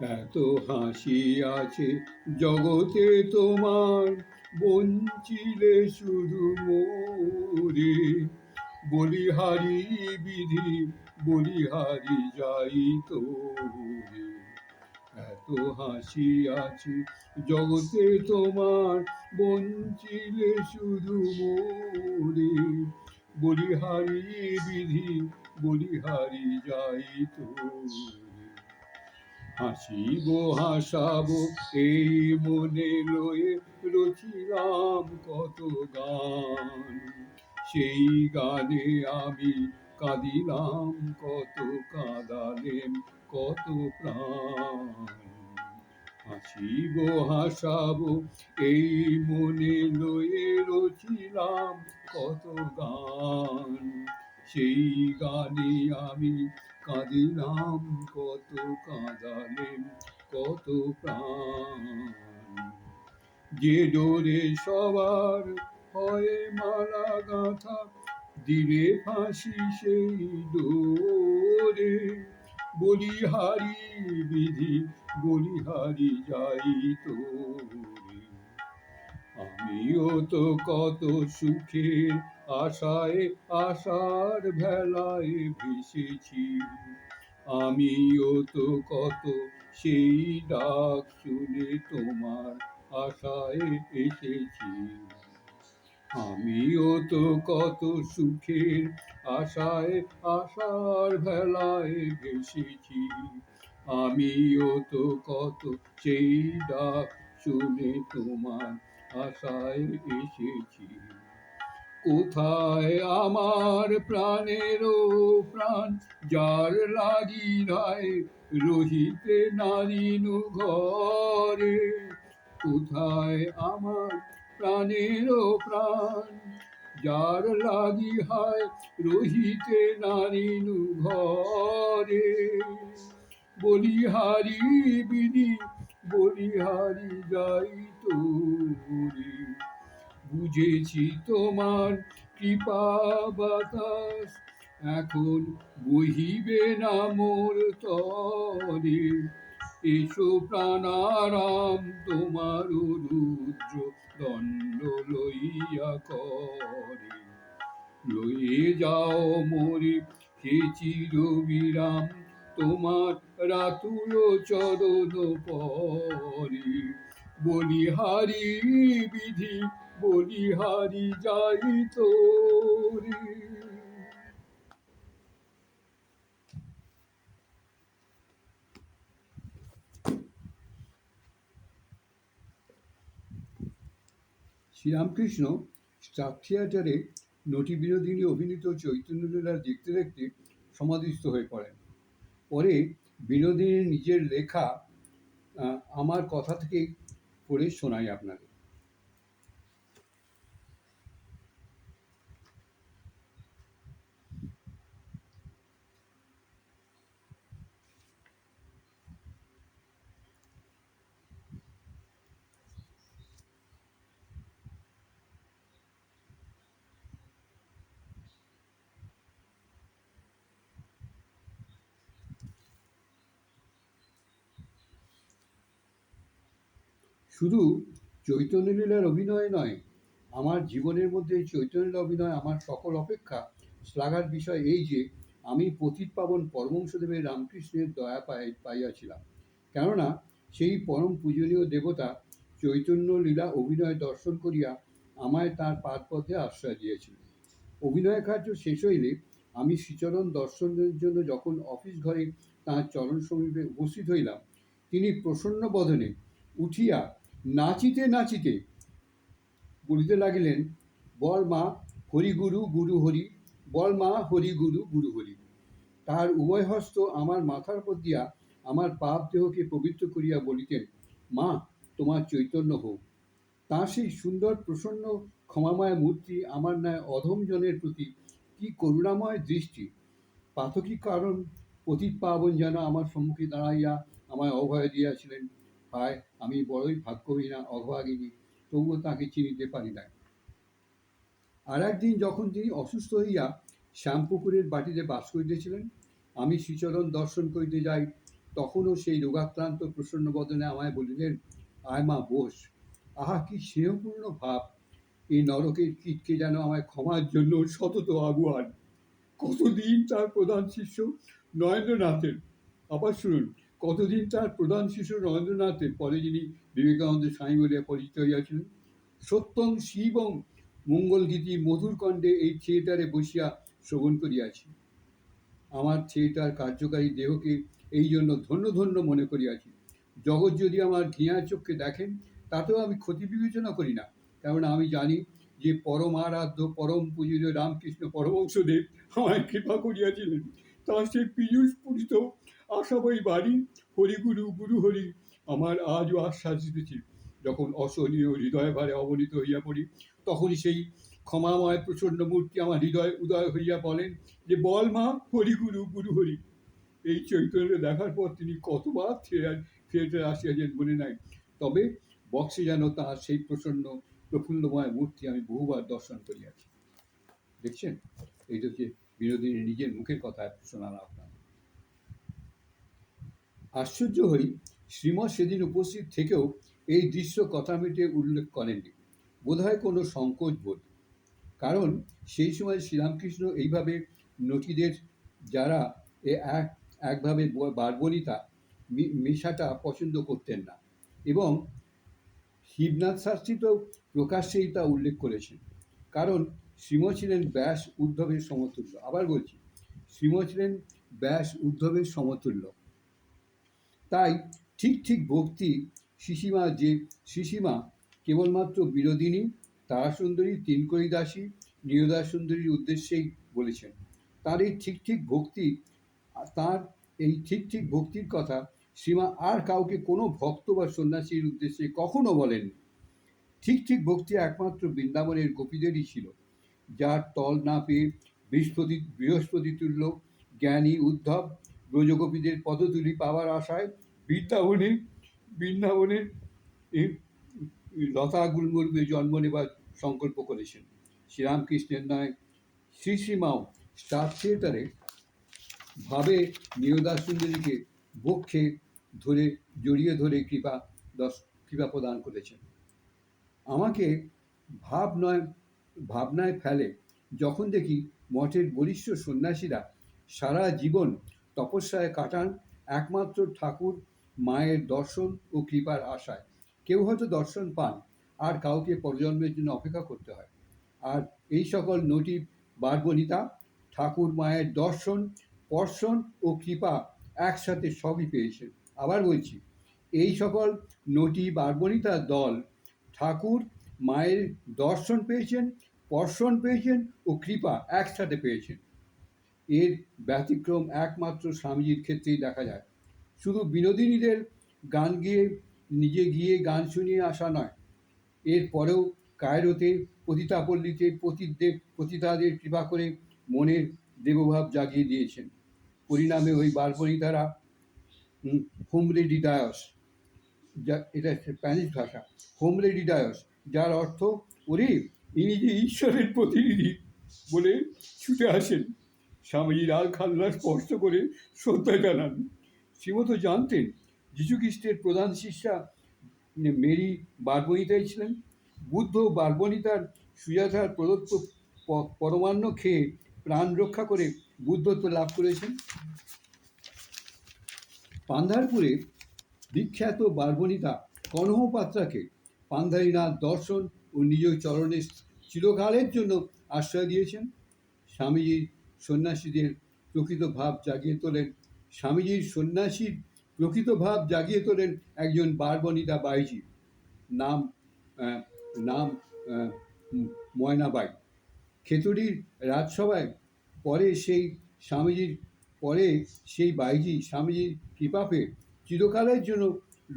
এত হাসি আছে জগতে তোমার। বঞ্চিলে শুধু মোরে। বলিহারি বিধি, বলিহারি যাই তোরে। এত হাসি আছে জগতে তোমার। বঞ্চিলে শুধু মোরে। বলিহারি বিধি, বলিহারি যাই তোরে। হাসিব, হাসাব, এই মনে লয়ে রচিলাম কত গান। সেই গানে আমি কাঁদিলাম, কত কাঁদালেম, কত প্রাণ। হাসিব, হাসাব, এই মনে লয়ে রচিলাম কত গান। সেই গানে আমি কাঁদিলাম, কত কাঁদালেম, কত প্রাণ। যে ডোরে সবার হয় মালা গাঁথা, দিলে ফাঁসি সেই ডোরে বলিহারি বিধি, বলিহারি যাই তোরে। আমিও তো কত সুখের আশায়, আশার ভেলায় ভেসেছি। আমিও তো কত সেই ডাক শুনে তোমার আশায় এসেছি। আমিও তো কত সুখের আশায়, আশার ভেলায় ভেসেছি। আমিও তো কত সেই ডাক শুনে তোমার আশায় এসেছি। কোথায় আমার প্রাণেরও প্রাণ? যার লাগি রায় রহিতে নারিনু ঘরে। কোথায় আমার প্রাণেরও প্রাণ? যার লাগি হায় রহিতে নারিনু ঘরে। বলিহারি বিধি বলিহারি যাই তোরে বুঝেছি তোমার কৃপা বাতাস। এখন বহিবে না মোর তরে। এসো প্রাণারাম, তোমার রুদ্র দণ্ড লইয়া করে। লয়ে যাও মোরে, হে চির বিরাম তোমার রাতুল চরণ পরে। বলিহারি বিধি বলিহারি যাই তোরে। শ্রীরামকৃষ্ণ স্টার থিয়েটারে নটি বিনোদিনী অভিনীত চৈতন্যলীলা দেখতে দেখতে সমাধিস্থ হয়ে পড়েন। পরে বিনোদিনীর নিজের লেখা আমার কথা থেকে পড়ে শোনাই আপনাকে। শুধু চৈতন্যলীলার অভিনয় নয়, আমার জীবনের মধ্যে চৈতন্যলীলা অভিনয় আমার সকল অপেক্ষা শ্লাঘার বিষয় এই যে, আমি পতিত পাবন পরমংশদেবের রামকৃষ্ণের দয়া পাই, পাইয়াছিলাম। কেননা সেই পরম পূজনীয় দেবতা চৈতন্য লীলা অভিনয় দর্শন করিয়া আমায় তার পাদপথে আশ্রয় দিয়েছিলেন অভিনয় কার্য শেষ হইলে আমি শ্রীচরণ দর্শনের জন্য যখন অফিস ঘরে তাঁর চরণ সমীপে উপস্থিত হইলাম, তিনি প্রসন্ন বদনে উঠিয়া নাচিতে নাচিতে বলিতে লাগিলেন, বল মা হরি গুরু হরি, বল মা হরি গুরু হরি। তাহার উভয় হস্ত আমার মাথার উপর দিয়া আমার পাপ দেহকে পবিত্র করিয়া বলিতেন, মা, তোমার চৈতন্য হোক। তাঁর সেই সুন্দর প্রসন্ন ক্ষমাময় মূর্তি আমার ন্যায় অধম জনের প্রতি কি করুণাময় দৃষ্টি। পাতকী কারণ পতিত পাবন যেন আমার সম্মুখে দাঁড়াইয়া আমায় অভয় দিয়াছিলেন। হায় আমি বড়ই ভাগ্যহীনা, অভাগিনী, তবুও তাকে চিনিতে পারি নাই। আর একদিন যখন তিনি অসুস্থ হইয়া শ্যামপুকুরের বাটিতে বাস করিতেছিলেন, আমি শ্রীচরণ দর্শন করিতে যাই, তখনও সেই রোগাক্রান্ত প্রসন্ন বদনে আমায় বলিলেন, আয় মা, বোস। আহা, কি স্নেহপূর্ণ ভাব। এই নরকের কীটকে যেন আমায় ক্ষমার জন্য সতত আগুয়ান। কতদিন তার প্রধান শিষ্য নরেন্দ্রনাথের? আবার শুনুন কতদিন তার প্রধান শিশু রবীন্দ্রনাথের পরে যিনি বিবেকানন্দ স্বামী বলিয়া পরিচিত হইয়াছিলেন? সত্যং শিবং মঙ্গলগীতি মধুর কণ্ঠে এই থিয়েটারে বসিয়া শ্রবণ করিয়াছি। আমার থিয়েটার কার্যকারী দেহকে এই জন্য ধন্য ধন্য মনে করিয়াছি। জগৎ যদি আমার ঘিয়ার চোখকে দেখেন তাতেও আমি ক্ষতি বিবেচনা করি না। কেননা আমি জানি যে পরম আরাধ্য পরম পূজিত রামকৃষ্ণ পরমংশদেব আমায় কৃপা করিয়াছিলেন। তার সেই পীযুষ পূরিত আশাবই বাড়ি। হরিগুরু গুরু হরি, আমার আজও আশ্বাস দিতেছি। যখন অসহনীয় হৃদয় ভারে অবনীত হইয়া পড়ি, তখনই সেই ক্ষমাময় প্রচণ্ড মূর্তি আমার হৃদয় উদয় হইয়া বলেন যে, বল মা হরিগুরু গুরু হরি। এই চৈতন্য দেখার পর তিনি কতবার থিয়েটার থিয়েটারে আসিয়াছেন মনে নাই। তবে বক্সে যেন তাহার সেই প্রসন্ন প্রফুল্লময় মূর্তি আমি বহুবার দর্শন করিয়াছি। দেখছেন? এইটা হচ্ছে বিনোদিনী নিজের মুখের কথা শোনালাম আপনার। আশ্চর্য হই, শ্রীমৎ সেদিন উপস্থিত থেকেও এই দৃশ্য কথা মেটে উল্লেখ করেননি। বোধহয় কোনো সংকোচ বোধ। কারণ সেই সময় শ্রীরামকৃষ্ণ এইভাবে নটিদের যারা এ এক, একভাবে বারবনিতা মেশাটা পছন্দ করতেন না এবং শিবনাথ শাস্ত্রী তো প্রকাশ্যেই তা উল্লেখ করেছেন। কারণ শ্রীম ছিলেন ব্যাস উদ্ধবের সমতুল্য। আবার বলছি শ্রীম ছিলেন ব্যাস উদ্ধবের সমতুল্য। তাই ঠিক ঠিক ভক্তি শিশিমা যে শিশিমা কেবলমাত্র বিনোদিনী, তারাসুন্দরী তিনকড়ি দাসী নীরদা সুন্দরীর উদ্দেশ্যেই বলেছেন। তার এই ঠিক ঠিক ভক্তি, তার এই ঠিক ঠিক ভক্তির কথা সীমা আর কাউকে কোনো ভক্ত বা সন্ন্যাসীর উদ্দেশ্যে কখনো বলেননি। ঠিক ঠিক ভক্তি একমাত্র বৃন্দাবনের গোপীদেরই ছিল, যার তল না পেয়ে বৃহস্পতি বৃহস্পতি তুল্য জ্ঞানী, উদ্ধব ব্রজগোপীদের পদতুলি পাওয়ার আশায় বৃন্দাবনে বৃন্দাবনের লতা গুলমরুবে জন্ম নেবার সংকল্প করেছেন। শ্রীরামকৃষ্ণের নয় শ্রী শ্রীমাও স্টার থিয়েটারে ভাবে নিয়দা সুন্দরীকে বক্ষে ধরে, জড়িয়ে ধরে কৃপা দশ, কৃপা প্রদান করেছেন। আমাকে ভাব নয় ভাবনায় ফেলে যখন দেখি মঠের বলিষ্ঠ সন্ন্যাসীরা সারা জীবন তপস্যায় কাটান একমাত্র ঠাকুর মায়ের দর্শন ও কৃপার আশায়। কেউ হয়তো দর্শন পান, আর কাউকে পরজন্মের জন্য অপেক্ষা করতে হয়। আর এই সকল নটি বারবনিতা ঠাকুর মায়ের দর্শন পর্ষণ ও কৃপা একসাথে সবই পেয়েছেন। আবার বলছি, এই সকল নটি বারবনিতার দল ঠাকুর মায়ের দর্শন পেয়েছেন পর্ষণ পেয়েছেন ও কৃপা একসাথে পেয়েছেন। এর ব্যতিক্রম একমাত্র স্বামীজির ক্ষেত্রেই দেখা যায়। শুধু বিনোদিনীদের গান গিয়ে, নিজে গিয়ে গান শুনিয়ে আসা নয়, এর পরেও কায়রোতে পতিতাপল্লীতে পতিতদের পতিতাদের কৃপা করে মনের দেবভাব জাগিয়ে দিয়েছেন। পরিণামে ওই বারবনিতারা হোমরে ডিডায়স, যা, এটা স্প্যানিশ ভাষা, হোমরে ডিডায়স, যার অর্থ ওরে, ইনি যে ঈশ্বরের প্রতিনিধি বলে ছুটে আসেন। স্বামীজির আল খাল্লা স্পর্শ করে শ্রদ্ধা জানান। শ্রীমত জানতেন যীশুখ্রিস্টের প্রধান শিষ্যা মেরি বারবনিতাই ছিলেন। বুদ্ধ বারবনিতার সুজাতার প্রদত্ত পরমান্ন খেয়ে প্রাণ রক্ষা করে বুদ্ধত্ব লাভ করেছেন। পান্ধারপুরে বিখ্যাত বারবনিতা কনহপাত্রাকে পান্ধারীনাথ দর্শন ও নিজ চরণে চিরকালের জন্য আশ্রয় দিয়েছেন। স্বামীজির সন্ন্যাসীদের প্রকৃত ভাব জাগিয়ে তোলেন। স্বামীজির সন্ন্যাসীর প্রকৃত ভাব জাগিয়ে তোলেন একজন বারবনিতা বাইজি। নাম নাম ময়নাবাই। খেতুড়ির রাজসভায় পরে সেই স্বামীজির, পরে সেই বাইজি স্বামীজির কৃপাপে চিরকালের জন্য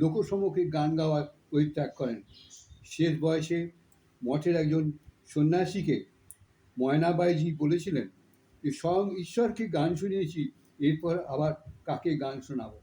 লোকসমক্ষে গান গাওয়া পরিত্যাগ করেন। শেষ বয়সে মঠের একজন সন্ন্যাসীকে ময়নাবাইজি বলেছিলেন স্বয়ং ঈশ্বরকে গান শুনিয়েছি এরপর আবার কাকে গান শোনাবো?